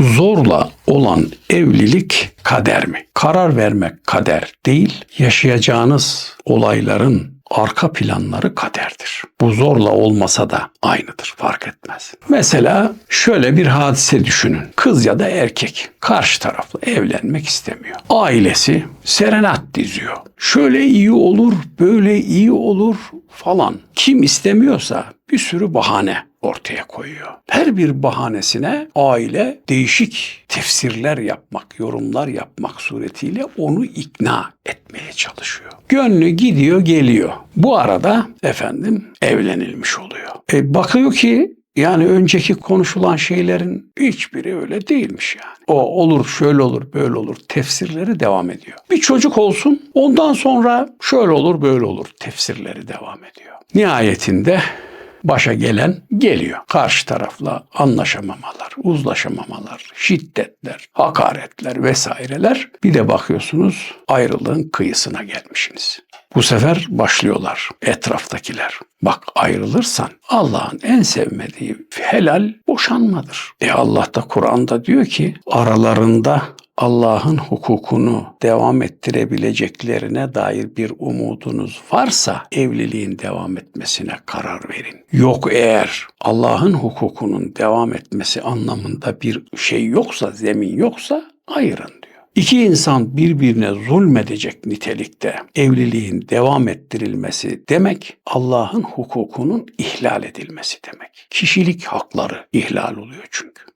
Zorla olan evlilik kader mi? Karar vermek kader değil, yaşayacağınız olayların arka planları kaderdir. Bu zorla olmasa da aynıdır, fark etmez. Mesela şöyle bir hadise düşünün. Kız ya da erkek karşı tarafla evlenmek istemiyor. Ailesi serenat diziyor. Şöyle iyi olur, böyle iyi olur falan. Kim istemiyorsa bir sürü bahane ortaya koyuyor. Her bir bahanesine aile değişik tefsirler yapmak, yorumlar yapmak suretiyle onu ikna etmeye çalışıyor. Gönlü gidiyor geliyor. Bu arada efendim evlenilmiş oluyor. E, bakıyor ki yani önceki konuşulan şeylerin hiçbiri öyle değilmiş yani. O olur, şöyle olur, böyle olur. Tefsirleri devam ediyor. Bir çocuk olsun, ondan sonra şöyle olur, böyle olur. Tefsirleri devam ediyor. Nihayetinde başa gelen geliyor. Karşı tarafla anlaşamamalar, uzlaşamamalar, şiddetler, hakaretler vesaireler. Bir de bakıyorsunuz ayrılığın kıyısına gelmişsiniz. Bu sefer başlıyorlar etraftakiler. Bak ayrılırsan Allah'ın en sevmediği helal boşanmadır. E Allah da Kur'an'da diyor ki aralarında Allah'ın hukukunu devam ettirebileceklerine dair bir umudunuz varsa evliliğin devam etmesine karar verin. Yok eğer Allah'ın hukukunun devam etmesi anlamında bir şey yoksa, zemin yoksa ayırın diyor. İki insan birbirine zulmedecek nitelikte evliliğin devam ettirilmesi demek Allah'ın hukukunun ihlal edilmesi demek. Kişilik hakları ihlal oluyor çünkü.